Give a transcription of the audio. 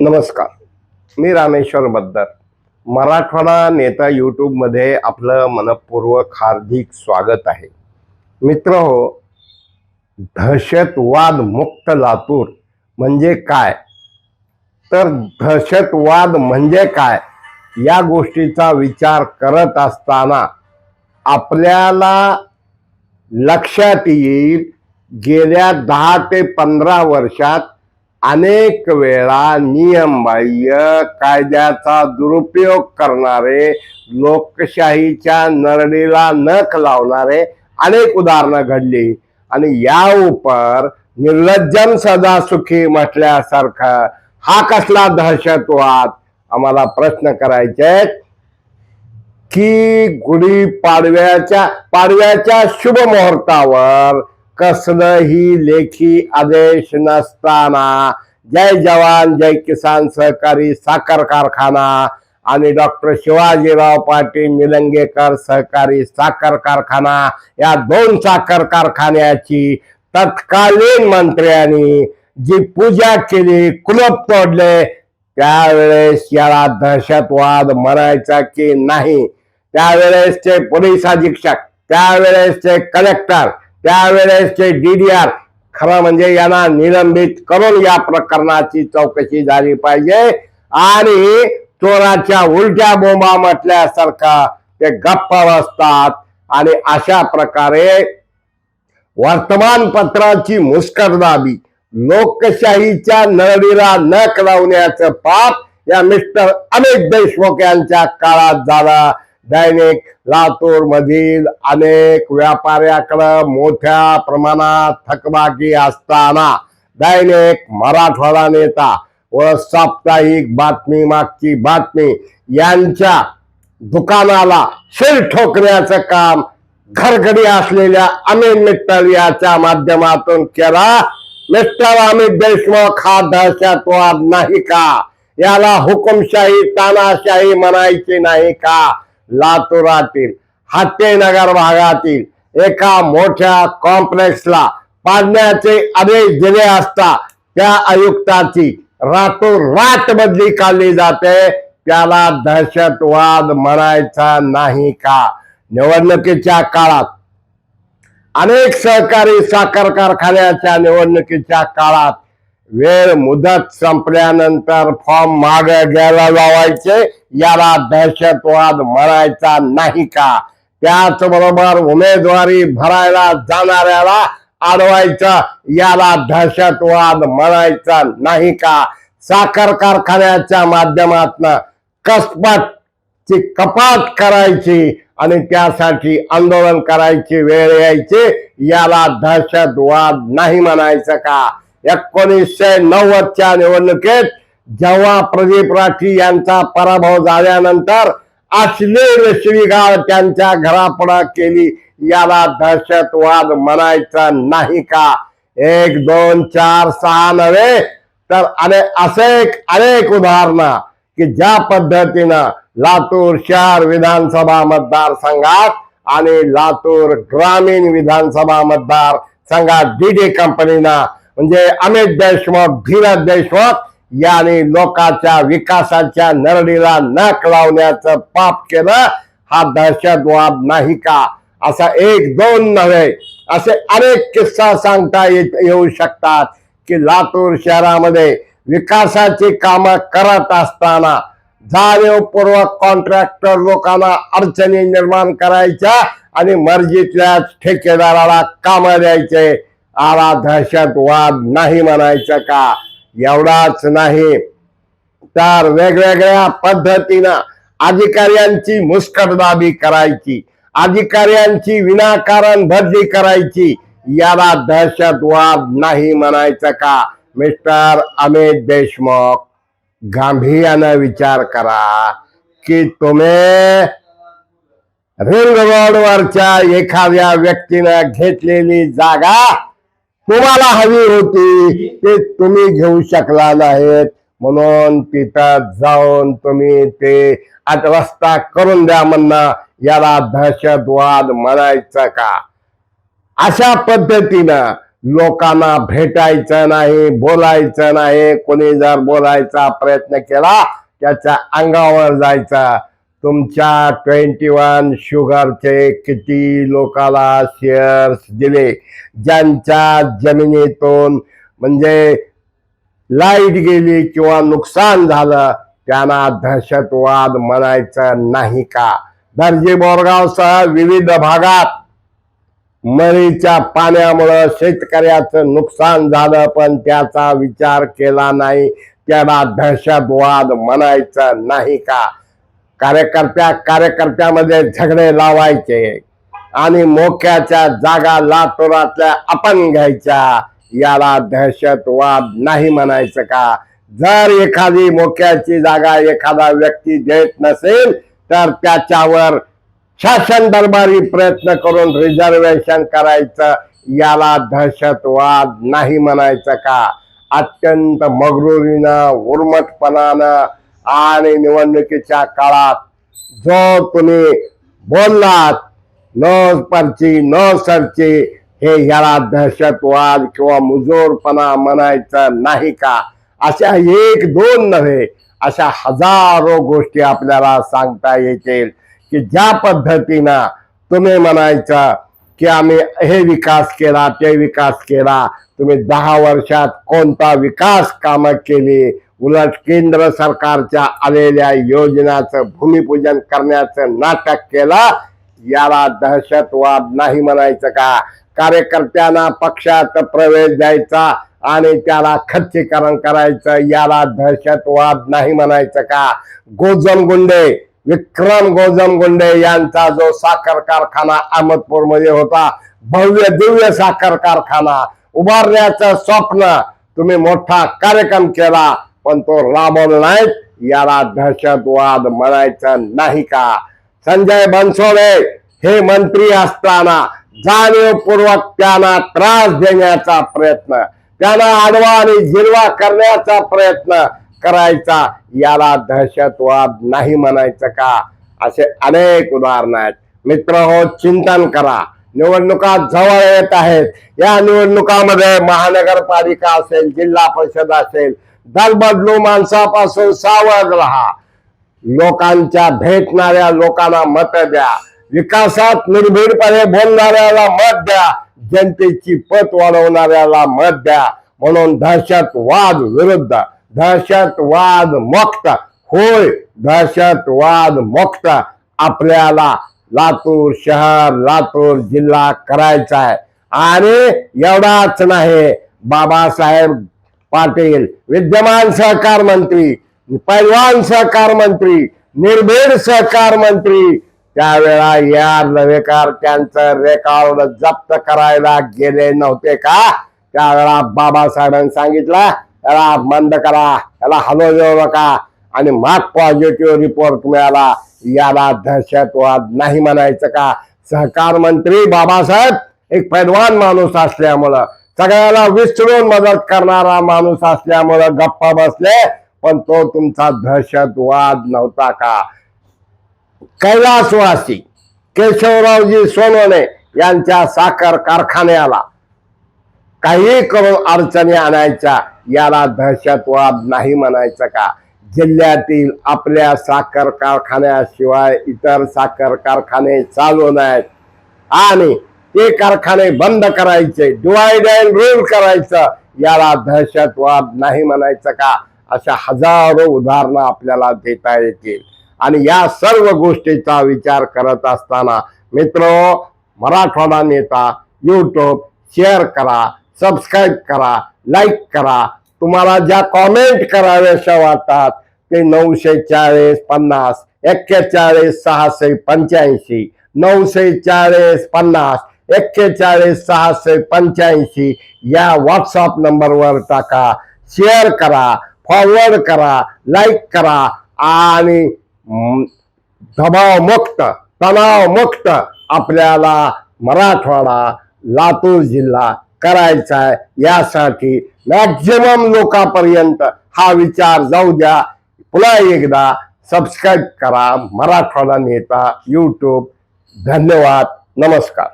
नमस्कार. मी रामेश्वर बद्दर मराठवाडा नेता यूट्यूबमध्ये आपलं मनपूर्वक हार्दिक स्वागत आहे. मित्र हो दहशतवाद मुक्त लातूर म्हणजे काय? तर दहशतवाद म्हणजे काय? या गोष्टीचा विचार करत असताना आपल्याला लक्षात येईल गेल्या दहा ते पंधरा वर्षात अनेक वेळा नियमबाह्य कायद्याचा दुरुपयोग करणारे लोकशाहीच्या नरडीला नख लावणारे अनेक उदाहरणं घडली. आणि या उपर निर्लज्जन सदा सुखी म्हटल्यासारखं हा कसला दहशतवाद? आम्हाला प्रश्न करायचे की गुढी पाडव्याच्या पाडव्याच्या शुभ मुहूर्तावर कसलंही लेखी आदेश नसताना जय जवान जय किसान सहकारी साखर कारखाना आणि डॉक्टर शिवाजीराव पाटील निलंगेकर सहकारी साखर कारखाना या दोन साखर कारखान्याची तत्कालीन मंत्र्यांनी जी पूजा केली कुलप तोडले त्यावेळेस याला दहशतवाद म्हणायचा की नाही. त्यावेळेसचे पोलीस अधीक्षक त्यावेळेसचे कलेक्टर त्यावेळेसचे आर खरं म्हणजे यांना निलंबित करून या प्रकरणाची चौकशी झाली पाहिजे. आणि चोराच्या उलट्या बोंबा म्हटल्यासारखा ते गप्प बसतात. आणि अशा प्रकारे वर्तमानपत्राची मुस्करदाबी लोकशाहीच्या नळीला नख लावण्याचं पाप या मिस्टर अमित देशमुख यांच्या काळात झाला. दैनिक लातूर मधील अनेक व्यापाऱ्याकडं मोठ्या प्रमाणात थकबाकी असताना दैनिक मराठवाडा नेता व साप्ताहिक बातमी मागची बातमी यांच्या दुकानाला शिर ठोकण्याचं काम घरघडी असलेल्या अमित मित्तल याच्या माध्यमातून केला. मिस्टर अमित देशमुख हा दहशतवाद नाही का? याला हुकुमशाही तानाशाही म्हणायची नाही का? लातूरातील हत्तेनगर भागातील एका मोठ्या कॉम्प्लेक्सला पाडण्याचे आदेश दिले असता त्या आयुक्ताची रातोरात बदली काढली जाते. त्याला दहशतवाद म्हणायचा नाही का? निवडणुकीच्या काळात अनेक सहकारी साखर कारखान्याच्या निवडणुकीच्या काळात वेळ मुदत संपल्यानंतर फॉर्म माग घ्यायला लावायचे. याला दहशतवाद म्हणायचा नाही का? त्याचबरोबर उमेदवारी भरायला जाणाऱ्याला अडवायचं. याला दहशतवाद म्हणायचा नाही का? साखर कारखान्याच्या माध्यमातन कसपट ची कपात करायची आणि त्यासाठी आंदोलन करायची वेळ यायची. याला दहशतवाद नाही म्हणायचं का? एकोणीसशे नव्वदच्या निवडणुकीत जेव्हा प्रदीप राठी यांचा पराभव झाल्यानंतर अश्लील शिवीगाळ त्यांच्या घरापुढं केली याला दहशतवाद म्हणायचा नाही का? एक दोन चार सहा नव्हे तर अनेक असे अनेक उदाहरणं की ज्या पद्धतीनं लातूर शहर विधानसभा मतदारसंघात आणि लातूर ग्रामीण विधानसभा मतदार संघात डीडी कंपनीनं म्हणजे अमित देशमुख धीरज देशमुख यांनी लोकांच्या विकासाच्या नरडीला नख लावण्याचं पाप केलं. हा दहशतवाद नाही का? असा एक दोन नव्हे असे अनेक किस्सा सांगता येऊ शकतात की लातूर शहरामध्ये विकासाची कामं करत असताना जाणीवपूर्वक कॉन्ट्रॅक्टर लोकांना अडचणी निर्माण करायच्या आणि मर्जीतल्याच ठेकेदाराला कामं द्यायचे. आला दहशतवाद नाही म्हणायचं का? एवढाच नाही. तर वेगवेगळ्या पद्धतीनं अधिकाऱ्यांची मुस्कटदाबी करायची अधिकाऱ्यांची विनाकारण बदली करायची याला दहशतवाद नाही म्हणायचं का? मिस्टर अमित देशमुख गांभीर्यानं विचार करा की तुम्ही रिंग रोडवरच्या एखाद्या व्यक्तीनं घेतलेली जागा तुम्हाला हवी होती ते तुम्ही घेऊ शकला नाहीत. म्हणून तिथं जाऊन तुम्ही ते रस्ता करून द्या म्हणणं याला दहशतवाद म्हणायचं का? अशा पद्धतीनं लोकांना भेटायचं नाही बोलायचं नाही. कोणी जर बोलायचा प्रयत्न केला त्याच्या अंगावर जायचा. तुमच्या ट्वेंटी वन शुगरचे किती लोकाला शेअर्स दिले? ज्यांच्या जमिनीतून म्हणजे लाइट गेली किंवा नुकसान झालं त्यांना दहशतवाद म्हणायचं नाही का? दर्जी बोरगावसह विविध भागात मरीच्या पाण्यामुळं शेतकऱ्याचं नुकसान झालं पण त्याचा विचार केला नाही. त्याला दहशतवाद म्हणायचं नाही का? कार्यकर्त्या कार्यकर्त्यामध्ये झगडे लावायचे आणि मोक्याच्या जागा लातुरातल्या आपण घ्यायच्या याला दहशतवाद नाही म्हणायचं का? जर एखादी मोक्याची जागा एखादा व्यक्ती देत नसेल तर त्याच्यावर शासन दरबारी प्रयत्न करून रिझर्वेशन करायचं याला दहशतवाद नाही म्हणायचं का? अत्यंत मगरुरीनं उर्मटपणानं आणि निवडणुकीच्या काळात जो तुम्ही बोललात न परची न सरची हे ह्याला दहशतवाद किंवा मुजोरपणा म्हणायचं नाही का? अशा एक दोन नव्हे अशा हजारो गोष्टी आपल्याला सांगता येतील की ज्या पद्धतीनं तुम्ही म्हणायचं की आम्ही हे विकास केला ते विकास केला तुम्ही दहा वर्षात कोणता विकास कामं केली उलट केंद्र सरकारच्या आलेल्या योजनाचं भूमिपूजन करण्याचं नाटक केलं याला दहशतवाद नाही म्हणायचं का? कार्यकर्त्यांना पक्षात प्रवेश द्यायचा आणि त्याला खच्चीकरण करायचं याला दहशतवाद नाही म्हणायचं का? गोजम गुंडे विक्रम गोजम गुंडे यांचा जो साखर कारखाना अहमदपूरमध्ये होता भव्य दिव्य साखर कारखाना उभारण्याचं स्वप्न तुम्ही मोठा कार्यक्रम केला पण तो राबवला नाहीत. याला दहशतवाद म्हणायचं नाही का? संजय बनसोडे हे मंत्री असताना जाणीवपूर्वक त्यांना त्रास देण्याचा प्रयत्न त्यांना आडवा आणि जिरवा करण्याचा प्रयत्न करायचा. याला दहशतवाद नाही म्हणायचं का? असे अनेक उदाहरण आहेत. मित्र हो चिंतन करा. निवडणुका जवळ येत आहेत. या निवडणुकामध्ये महानगरपालिका असेल जिल्हा परिषद असेल दल माणसापासून सावध राहा. लोकांच्या भेटणाऱ्या लोकांना मत द्या. विकासात निर्भीडपणे बोलणाऱ्याला मत द्या. जनतेची पत वाढवणाऱ्याला मत द्या. म्हणून दहशतवाद विरुद्ध दहशतवाद मुक्त होय दहशतवाद मुक्त आपल्याला लातूर शहर लातूर जिल्हा करायचा आहे. आणि एवढाच नाही बाबासाहेब पाटील विद्यमान सहकार मंत्री पैलवान सहकार मंत्री निर्भीड सहकार मंत्री त्यावेळा या नवेकार त्यांचं रेकॉर्ड जप्त करायला गेले नव्हते का? त्यावेळा बाबासाहेबांनी सांगितलं याला बंद करा याला हलो देऊ नका आणि माग पॉझिटिव्ह रिपोर्ट मिळाला याला दहशतवाद नाही म्हणायचं का? सहकार मंत्री बाबासाहेब एक पैलवान माणूस असल्यामुळं सगळ्याला विसरून मदत करणारा माणूस असल्यामुळं गप्पा बसले पण तो तुमचा दहशतवाद नव्हता का? कैलासवासी केशवरावजी सोनवणे यांच्या साखर कारखान्याला काही करून अडचणी आणायच्या याला दहशतवाद नाही म्हणायचं का? जिल्ह्यातील आपल्या साखर कारखान्याशिवाय इतर साखर कारखाने चालू नाहीत. आणि ते कारखाने बंद करायचे डिवाइड अँड रूल करायचं याला दहशतवाद नाही म्हणायचं का? अशा हजारो उदाहरणं आपल्याला देता येतील. आणि या सर्व गोष्टीचा विचार करत असताना मित्र मराठवाडा नेता यूट्यूब शेअर करा सबस्क्राईब करा लाईक करा. तुम्हाला ज्या कॉमेंट कराव्याशा वाटतात ते नऊशे चाळीस पन्नास एक्केचाळीस सहाशे पंच्याऐंशी नऊशे चाळीस पन्नास एक्केचाळीस सहाशे पंच्याऐंशी या व्हॉट्सअप नंबरवर टाका. शेअर करा फॉरवर्ड करा लाईक करा आणि दबावमुक्त तणावमुक्त आपल्याला मराठवाडा लातूर जिल्हा करायचा आहे. यासाठी मॅक्झिमम लोकांपर्यंत हा विचार जाऊ द्या. पुन्हा एकदा सबस्क्राईब करा. मराठवाडा नेता यूट्यूब धन्यवाद. नमस्कार.